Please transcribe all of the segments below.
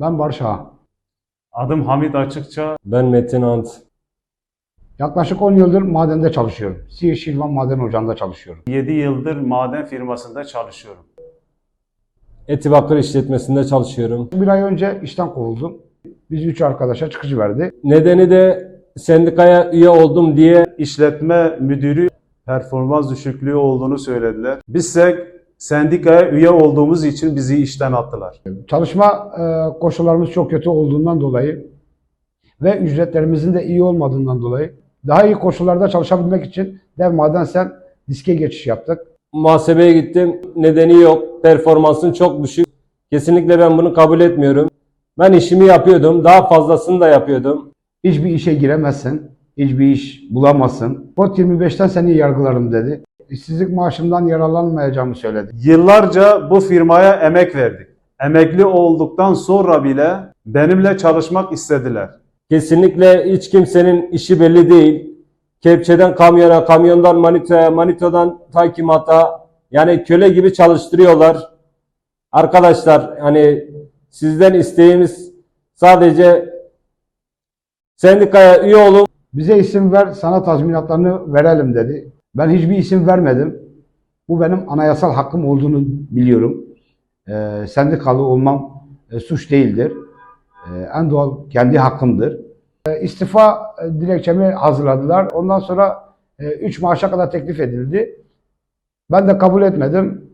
Ben Barış Ağa. Adım Hamit Açıkça. Ben Metin Ant. Yaklaşık 10 yıldır madende çalışıyorum. Siirt Şilvan Maden Ocağı'nda çalışıyorum. 7 yıldır maden firmasında çalışıyorum. Eti Bakır işletmesinde çalışıyorum. Bir ay önce işten kovuldum. Biz üç arkadaşa çıkıcı verdi. Nedeni de sendikaya üye oldum diye İşletme müdürü performans düşüklüğü olduğunu söylediler. Bizse sendikaya üye olduğumuz için bizi işten attılar. Çalışma e, koşullarımız çok kötü olduğundan dolayı ve ücretlerimizin de iyi olmadığından dolayı daha iyi koşullarda çalışabilmek için Dev Madensel diske geçiş yaptık. muhasebeye gittim. Nedeni yok. Performansın çok düşük. Kesinlikle ben bunu kabul etmiyorum. Ben işimi yapıyordum. Daha fazlasını da yapıyordum. Hiçbir işe giremezsin, hiçbir iş bulamazsın. Kod 25'ten seni yargılarım dedi. İşsizlik maaşımdan yararlanmayacağımı söyledi. Yıllarca bu firmaya emek verdik. Emekli olduktan sonra bile benimle çalışmak istediler. Kesinlikle hiç kimsenin işi belli değil. Kepçeden kamyona, kamyondan manitoya, manitodan takimata yani köle gibi çalıştırıyorlar. Arkadaşlar hani sizden isteğimiz sadece sendikaya üye olun. Bize isim ver, sana tazminatlarını verelim dedi. Ben hiçbir isim vermedim. Bu benim anayasal hakkım olduğunu biliyorum. Ee, sendikalı olmam e, suç değildir. Ee, en doğal kendi hakkımdır. Ee, istifa e, dilekçemi hazırladılar. Ondan sonra 3 maaşa kadar teklif edildi. Ben de kabul etmedim.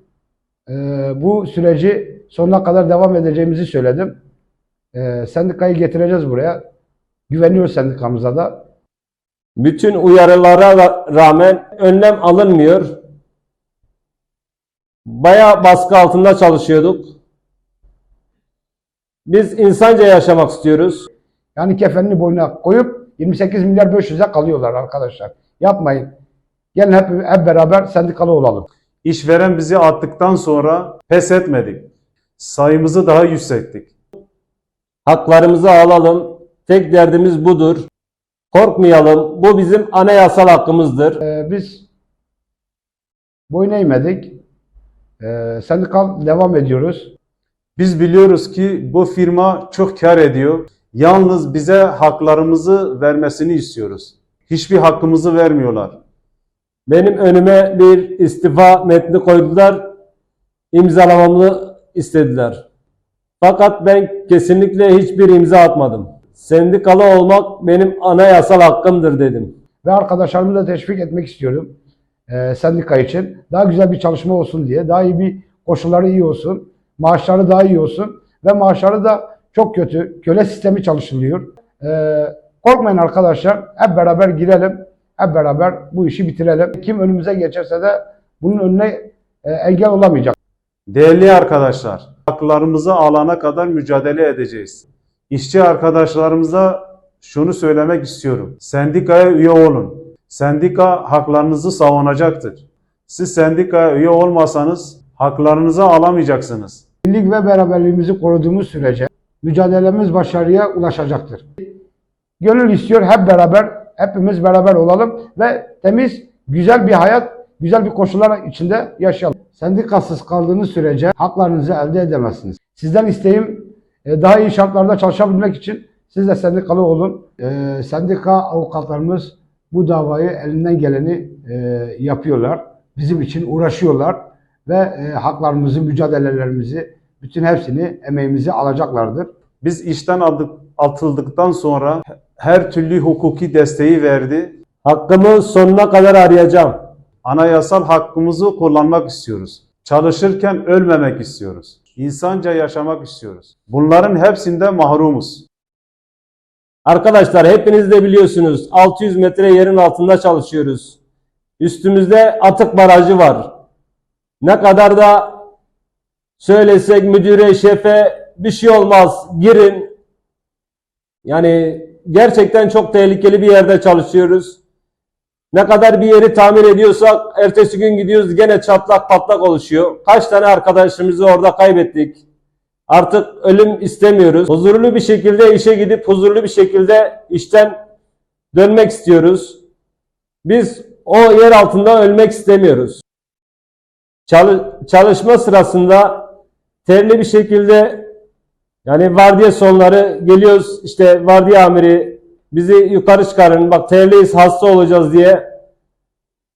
Ee, bu süreci sonuna kadar devam edeceğimizi söyledim. Ee, sendikayı getireceğiz buraya. Güveniyoruz sendikamıza da. Bütün uyarılara ra- rağmen önlem alınmıyor. Bayağı baskı altında çalışıyorduk. Biz insanca yaşamak istiyoruz. Yani kefenini boynuna koyup 28 milyar 500'e kalıyorlar arkadaşlar. Yapmayın. Gelin hep, hep beraber sendikalı olalım. İşveren bizi attıktan sonra pes etmedik. Sayımızı daha yükselttik. Haklarımızı alalım. Tek derdimiz budur. Korkmayalım. Bu bizim anayasal hakkımızdır. Ee, biz boyun eğmedik. Ee, sendikal devam ediyoruz. Biz biliyoruz ki bu firma çok kar ediyor. Yalnız bize haklarımızı vermesini istiyoruz. Hiçbir hakkımızı vermiyorlar. Benim önüme bir istifa metni koydular. İmzalamamı istediler. Fakat ben kesinlikle hiçbir imza atmadım. Sendikalı olmak benim anayasal hakkımdır dedim. Ve arkadaşlarımı da teşvik etmek istiyorum. Ee, sendika için. Daha güzel bir çalışma olsun diye. Daha iyi bir koşulları iyi olsun. Maaşları daha iyi olsun. Ve maaşları da çok kötü. Köle sistemi çalışılıyor. Ee, korkmayın arkadaşlar. Hep beraber girelim. Hep beraber bu işi bitirelim. Kim önümüze geçerse de bunun önüne e, engel olamayacak. Değerli arkadaşlar, haklarımızı alana kadar mücadele edeceğiz. İşçi arkadaşlarımıza şunu söylemek istiyorum. Sendikaya üye olun. Sendika haklarınızı savunacaktır. Siz sendikaya üye olmasanız haklarınızı alamayacaksınız. Birlik ve beraberliğimizi koruduğumuz sürece mücadelemiz başarıya ulaşacaktır. Gönül istiyor hep beraber, hepimiz beraber olalım ve temiz, güzel bir hayat, güzel bir koşullar içinde yaşayalım. Sendikasız kaldığınız sürece haklarınızı elde edemezsiniz. Sizden isteğim daha iyi şartlarda çalışabilmek için siz de sendikalı olun. E, Sendika avukatlarımız bu davayı elinden geleni e, yapıyorlar. Bizim için uğraşıyorlar ve e, haklarımızı, mücadelelerimizi, bütün hepsini, emeğimizi alacaklardır. Biz işten atıldıktan sonra her türlü hukuki desteği verdi. Hakkımı sonuna kadar arayacağım. Anayasal hakkımızı kullanmak istiyoruz. Çalışırken ölmemek istiyoruz. İnsanca yaşamak istiyoruz. Bunların hepsinden mahrumuz. Arkadaşlar hepiniz de biliyorsunuz 600 metre yerin altında çalışıyoruz. Üstümüzde atık barajı var. Ne kadar da söylesek müdüre, şefe bir şey olmaz girin. Yani gerçekten çok tehlikeli bir yerde çalışıyoruz. Ne kadar bir yeri tamir ediyorsak ertesi gün gidiyoruz gene çatlak patlak oluşuyor. Kaç tane arkadaşımızı orada kaybettik. Artık ölüm istemiyoruz. Huzurlu bir şekilde işe gidip huzurlu bir şekilde işten dönmek istiyoruz. Biz o yer altında ölmek istemiyoruz. Çalı- çalışma sırasında terli bir şekilde Yani vardiya sonları geliyoruz işte vardiya amiri bizi yukarı çıkarın bak terliyiz hasta olacağız diye.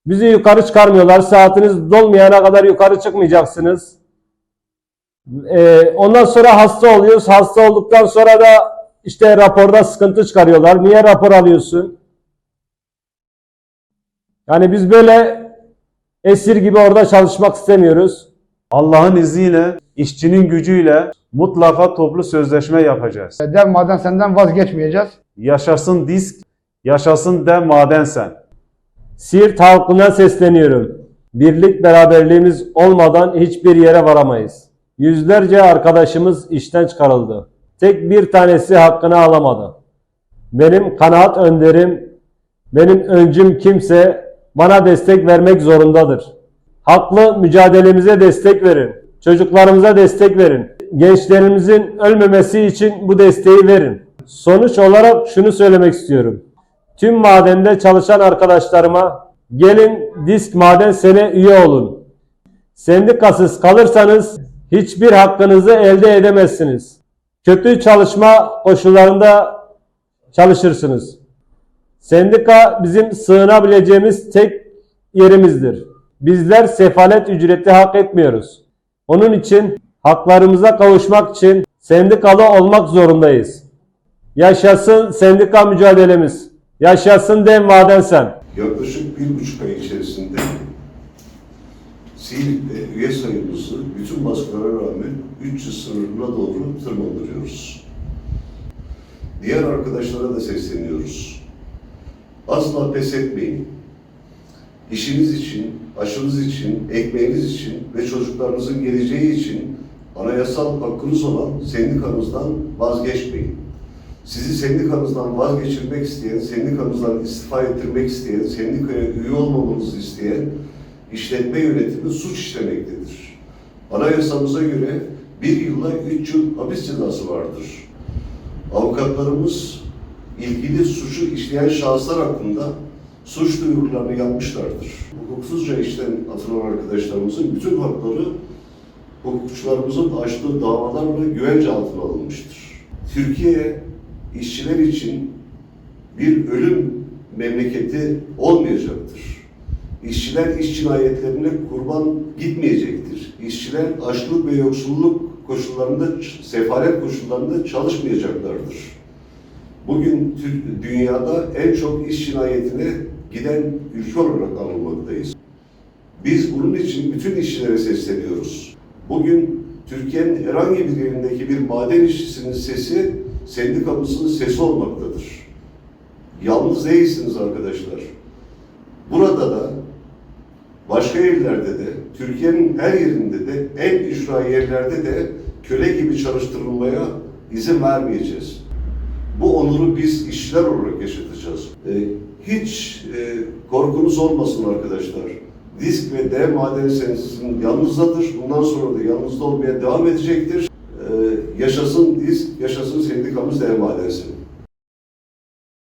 Bizi yukarı çıkarmıyorlar. Saatiniz dolmayana kadar yukarı çıkmayacaksınız. Ee, ondan sonra hasta oluyoruz. Hasta olduktan sonra da işte raporda sıkıntı çıkarıyorlar. Niye rapor alıyorsun? Yani biz böyle esir gibi orada çalışmak istemiyoruz. Allah'ın izniyle, işçinin gücüyle mutlaka toplu sözleşme yapacağız. Dev maden senden vazgeçmeyeceğiz. Yaşasın disk, yaşasın dev maden sen. Siirt halkına sesleniyorum. Birlik beraberliğimiz olmadan hiçbir yere varamayız. Yüzlerce arkadaşımız işten çıkarıldı. Tek bir tanesi hakkını alamadı. Benim kanaat önderim, benim öncüm kimse bana destek vermek zorundadır. Haklı mücadelemize destek verin. Çocuklarımıza destek verin. Gençlerimizin ölmemesi için bu desteği verin. Sonuç olarak şunu söylemek istiyorum. Tüm madende çalışan arkadaşlarıma gelin disk maden sene üye olun. Sendikasız kalırsanız hiçbir hakkınızı elde edemezsiniz. Kötü çalışma koşullarında çalışırsınız. Sendika bizim sığınabileceğimiz tek yerimizdir. Bizler sefalet ücreti hak etmiyoruz. Onun için haklarımıza kavuşmak için sendikalı olmak zorundayız. Yaşasın sendika mücadelemiz. Yaşasın dev maden sen. Yaklaşık bir buçuk ay içerisinde Siirt'te üye sayımızı bütün baskılara rağmen 300 sınırına doğru tırmandırıyoruz. Diğer arkadaşlara da sesleniyoruz. Asla pes etmeyin. İşiniz için, aşınız için, ekmeğiniz için ve çocuklarınızın geleceği için anayasal hakkınız olan sendikanızdan vazgeçmeyin. Sizi sendikanızdan vazgeçirmek isteyen, sendikanızdan istifa ettirmek isteyen, sendikaya üye olmamanızı isteyen işletme yönetimi suç işlemektedir. Anayasamıza göre bir yılla üç yıl hapis cezası vardır. Avukatlarımız ilgili suçu işleyen şahıslar hakkında suç duyurularını yapmışlardır. Hukuksuzca işten atılan arkadaşlarımızın bütün hakları hukukçularımızın açtığı davalarla güvence altına alınmıştır. Türkiye işçiler için bir ölüm memleketi olmayacaktır. İşçiler iş cinayetlerine kurban gitmeyecektir. İşçiler açlık ve yoksulluk koşullarında, sefalet koşullarında çalışmayacaklardır. Bugün dünyada en çok iş cinayetine giden ülke olarak anılmaktayız. Biz bunun için bütün işçilere sesleniyoruz. Bugün Türkiye'nin herhangi bir yerindeki bir maden işçisinin sesi sendikamızın sesi olmaktadır. Yalnız değilsiniz arkadaşlar. Burada da başka yerlerde de, Türkiye'nin her yerinde de, en ücra yerlerde de köle gibi çalıştırılmaya izin vermeyeceğiz. Bu onuru biz işçiler olarak yaşatacağız. Ee, hiç e, korkunuz olmasın arkadaşlar. Disk ve D maden sizin yanınızdadır. Bundan sonra da yanınızda olmaya devam edecektir. Ee, yaşasın disk, yaşasın sendikamız D madensi.